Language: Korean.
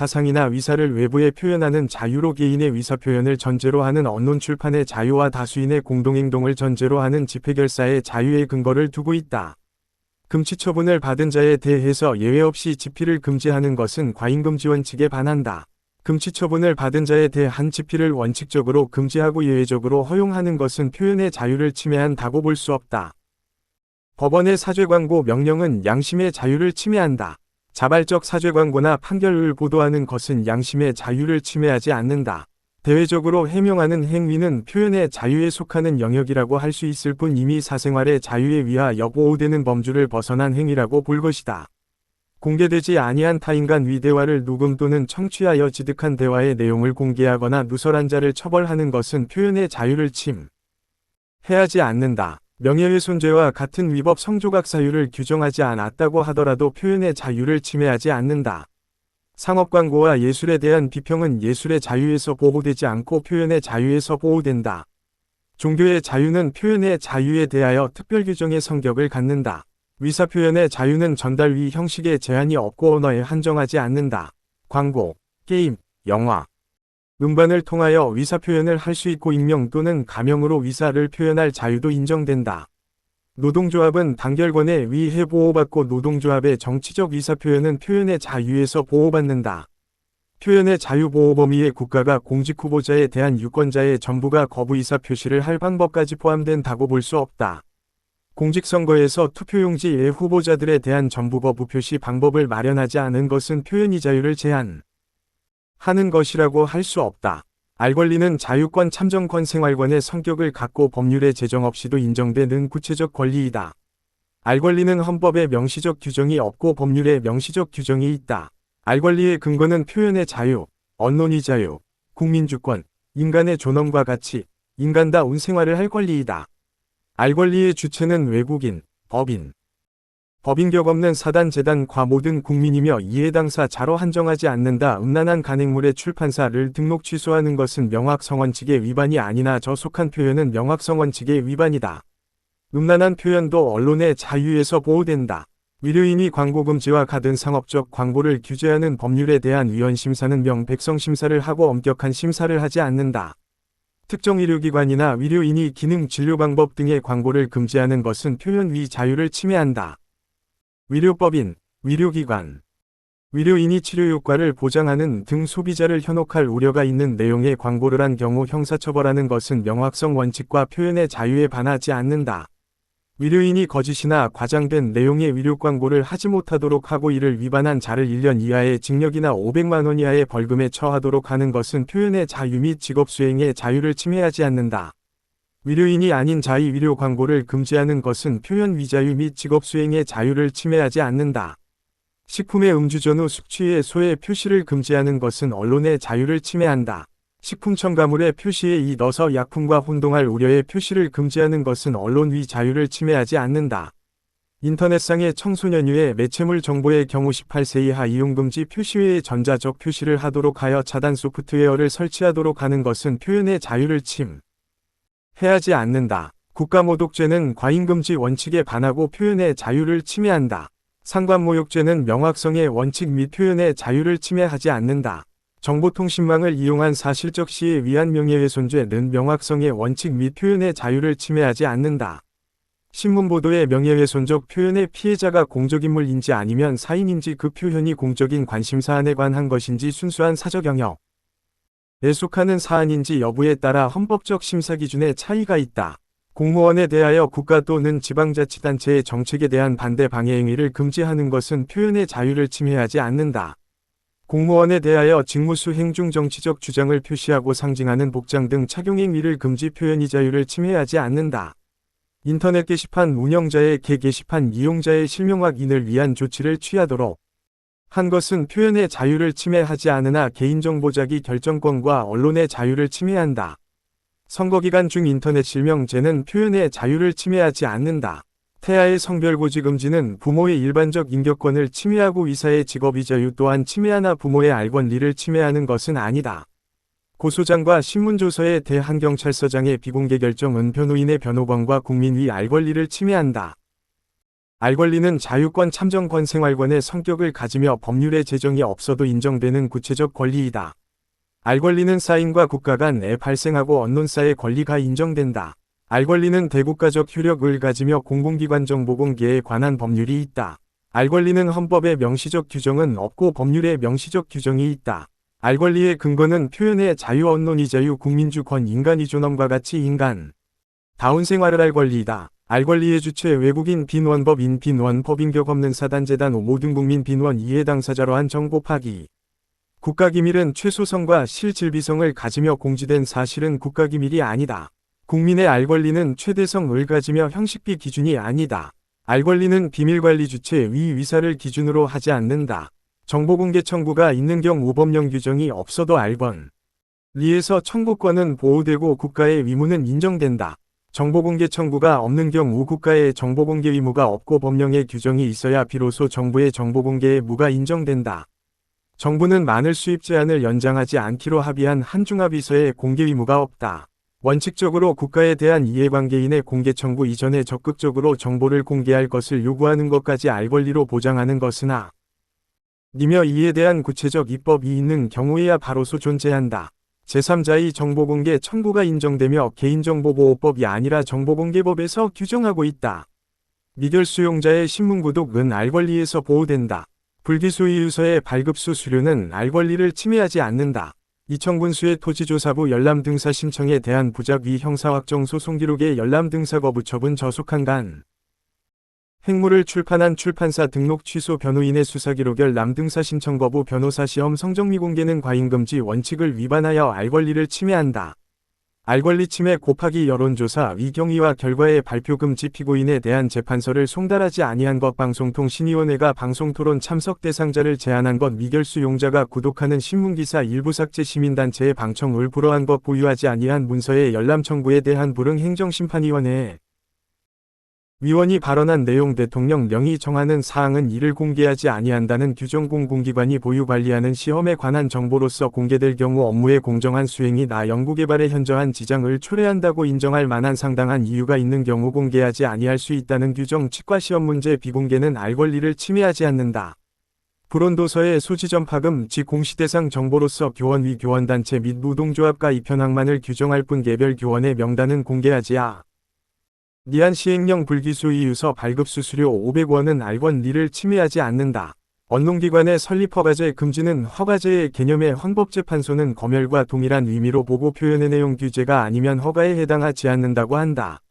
사상이나 위사를 외부에 표현하는 자유로 개인의 위사 표현을 전제로 하는 언론 출판의 자유와 다수인의 공동행동을 전제로 하는 집회결사의 자유의 근거를 두고 있다. 금치 처분을 받은 자에 대해서 예외 없이 집회를 금지하는 것은 과잉금지 원칙에 반한다. 금치 처분을 받은 자에 대한 집회를 원칙적으로 금지하고 예외적으로 허용하는 것은 표현의 자유를 침해한다고 볼 수 없다. 법원의 사죄 광고 명령은 양심의 자유를 침해한다. 자발적 사죄 광고나 판결을 보도하는 것은 양심의 자유를 침해하지 않는다. 대외적으로 해명하는 행위는 표현의 자유에 속하는 영역이라고 할 수 있을 뿐 이미 사생활의 자유에 위하 여보호되는 범주를 벗어난 행위라고 볼 것이다. 공개되지 아니한 타인 간 위대화를 녹음 또는 청취하여 지득한 대화의 내용을 공개하거나 누설한 자를 처벌하는 것은 표현의 자유를 침 해하지 않는다. 명예훼손죄와 같은 위법 성조각 사유를 규정하지 않았다고 하더라도 표현의 자유를 침해하지 않는다. 상업 광고와 예술에 대한 비평은 예술의 자유에서 보호되지 않고 표현의 자유에서 보호된다. 종교의 자유는 표현의 자유에 대하여 특별 규정의 성격을 갖는다. 위사 표현의 자유는 전달 위 형식에 제한이 없고 언어에 한정하지 않는다. 광고, 게임, 영화, 음반을 통하여 위사 표현을 할 수 있고 익명 또는 가명으로 위사를 표현할 자유도 인정된다. 노동조합은 단결권에 위해 보호받고 노동조합의 정치적 위사 표현은 표현의 자유에서 보호받는다. 표현의 자유 보호 범위에 국가가 공직 후보자에 대한 유권자의 전부가 거부 이사 표시를 할 방법까지 포함된다고 볼 수 없다. 공직선거에서 투표용지의 후보자들에 대한 전부 거부 표시 방법을 마련하지 않은 것은 표현의 자유를 제한 하는 것이라고 할 수 없다. 알 권리는 자유권 참정권 생활권의 성격을 갖고 법률의 제정 없이도 인정되는 구체적 권리이다. 알 권리는 헌법에 명시적 규정이 없고 법률에 명시적 규정이 있다. 알 권리의 근거는 표현의 자유, 언론의 자유, 국민주권, 인간의 존엄과 가치, 인간다운 생활을 할 권리이다. 알 권리의 주체는 외국인, 법인, 법인격 없는 사단 재단과 모든 국민이며 이해 당사자로 한정하지 않는다. 음란한 간행물의 출판사를 등록 취소하는 것은 명확성 원칙의 위반이 아니나 저 속한 표현은 명확성 원칙의 위반이다. 음란한 표현도 언론의 자유에서 보호된다. 의료인이 광고 금지와 같은 상업적 광고를 규제하는 법률에 대한 위원 심사는 명백성 심사를 하고 엄격한 심사를 하지 않는다. 특정 의료기관이나 의료인이 기능 진료 방법 등의 광고를 금지하는 것은 표현 위 자유를 침해한다. 위료법인, 위료기관, 위료인이 치료 효과를 보장하는 등 소비자를 현혹할 우려가 있는 내용의 광고를 한 경우 형사처벌하는 것은 명확성 원칙과 표현의 자유에 반하지 않는다. 위료인이 거짓이나 과장된 내용의 위료 광고를 하지 못하도록 하고 이를 위반한 자를 1년 이하의 징역이나 500만 원 이하의 벌금에 처하도록 하는 것은 표현의 자유 및 직업 수행의 자유를 침해하지 않는다. 위료인이 아닌 자의 위료 광고를 금지하는 것은 표현 위자유 및 직업 수행의 자유를 침해하지 않는다. 식품의 음주 전후 숙취의 소의 표시를 금지하는 것은 언론의 자유를 침해한다. 식품 첨가물의 표시에 이 넣어서 약품과 혼동할 우려의 표시를 금지하는 것은 언론 위 자유를 침해하지 않는다. 인터넷상의 청소년 유의 매체물 정보의 경우 18세 이하 이용금지 표시 외에 전자적 표시를 하도록 하여 차단 소프트웨어를 설치하도록 하는 것은 표현의 자유를 침. 해하지 않는다. 국가모독죄는 과잉금지 원칙에 반하고 표현의 자유를 침해한다. 상관모욕죄는 명확성의 원칙 및 표현의 자유를 침해하지 않는다. 정보통신망을 이용한 사실적 시에 위한 명예훼손죄는 명확성의 원칙 및 표현의 자유를 침해하지 않는다. 신문보도의 명예훼손적 표현의 피해자가 공적인물인지 아니면 사인인지 그 표현이 공적인 관심사안에 관한 것인지 순수한 사적 영역. 에 속하는 사안인지 여부에 따라 헌법적 심사 기준에 차이가 있다. 공무원에 대하여 국가 또는 지방자치단체의 정책에 대한 반대 방해 행위를 금지하는 것은 표현의 자유를 침해하지 않는다. 공무원에 대하여 직무수행 중 정치적 주장을 표시하고 상징하는 복장 등 착용 행위를 금지 표현의 자유를 침해하지 않는다. 인터넷 게시판 운영자의 개 게시판 이용자의 실명확인을 위한 조치를 취하도록 한 것은 표현의 자유를 침해하지 않으나 개인정보 자기 결정권과 언론의 자유를 침해한다. 선거기간 중 인터넷 실명제는 표현의 자유를 침해하지 않는다. 태아의 성별고지 금지는 부모의 일반적 인격권을 침해하고 의사의 직업의 자유 또한 침해하나 부모의 알 권리를 침해하는 것은 아니다. 고소장과 신문조서에 대한 경찰서장의 비공개 결정은 변호인의 변호권과 국민의 알 권리를 침해한다. 알 권리는 자유권 참정권 생활권의 성격을 가지며 법률의 제정이 없어도 인정되는 구체적 권리이다. 알 권리는 사인과 국가 간에 발생하고 언론사의 권리가 인정된다. 알 권리는 대국가적 효력을 가지며 공공기관 정보 공개에 관한 법률이 있다. 알 권리는 헌법의 명시적 규정은 없고 법률의 명시적 규정이 있다. 알 권리의 근거는 표현의 자유 언론이 자유 국민주권 인간이 존엄과 같이 인간 다운 생활을 할 권리이다. 알 권리의 주체 외국인 빈원법인 빈원 법인 격 없는 사단재단 모든 국민 빈원 이해 당사자로 한 정보 파기 국가기밀은 최소성과 실질비성을 가지며 공지된 사실은 국가기밀이 아니다. 국민의 알 권리는 최대성을 가지며 형식비 기준이 아니다. 알 권리는 비밀관리 주체 위 위사를 기준으로 하지 않는다. 정보공개 청구가 있는 경우 법령 규정이 없어도 알권 리에서 청구권은 보호되고 국가의 위무는 인정된다. 정보공개 청구가 없는 경우 국가의 정보공개 의무가 없고 법령의 규정이 있어야 비로소 정부의 정보공개의 무가 인정된다. 정부는 마늘 수입 제한을 연장하지 않기로 합의한 한중합의서에 공개 의무가 없다. 원칙적으로 국가에 대한 이해관계인의 공개 청구 이전에 적극적으로 정보를 공개할 것을 요구하는 것까지 알 권리로 보장하는 것으나 니며 이에 대한 구체적 입법이 있는 경우에야 바로소 존재한다. 제3자의 정보공개 청구가 인정되며 개인정보보호법이 아니라 정보공개법에서 규정하고 있다. 미결 수용자의 신문구독은 알 권리에서 보호된다. 불기소의 유서의 발급수 수료는 알 권리를 침해하지 않는다. 이청군수의 토지조사부 열람등사 신청에 대한 부작 위 형사확정 소송 기록에 열람등사 거부 처분 저속한 간 횡물을 출판한 출판사 등록 취소 변호인의 수사 기록 열람등사 신청 거부 변호사 시험 성적 미공개는 과잉금지 원칙을 위반하여 알 권리를 침해한다. 알 권리 침해 곱하기 여론조사 위경위와 결과의 발표 금지 피고인에 대한 재판서를 송달하지 아니한 것 방송통신위원회가 방송토론 참석 대상자를 제한한 것 미결수 용자가 구독하는 신문기사 일부 삭제 시민단체의 방청을 불허한 것 보유하지 아니한 문서의 열람 청구에 대한 불응 행정심판위원회 위원이 발언한 내용 대통령령이 정하는 사항은 이를 공개하지 아니한다는 규정 공공기관이 보유 관리하는 시험에 관한 정보로서 공개될 경우 업무의 공정한 수행이 나 연구개발에 현저한 지장을 초래한다고 인정할 만한 상당한 이유가 있는 경우 공개하지 아니할 수 있다는 규정 치과 시험 문제 비공개는 알 권리를 침해하지 않는다. 불온도서의 소지점 파금 지 공시대상 정보로서 교원 위 교원단체 및 노동조합과 입현학만을 규정할 뿐 개별 교원의 명단은 공개하지 아. 니안 시행령 불기소의 유서 발급 수수료 500원은 알권 리를 침해하지 않는다. 언론기관의 설립 허가제 금지는 허가제의 개념의 헌법재판소는 검열과 동일한 의미로 보고 표현의 내용 규제가 아니면 허가에 해당하지 않는다고 한다.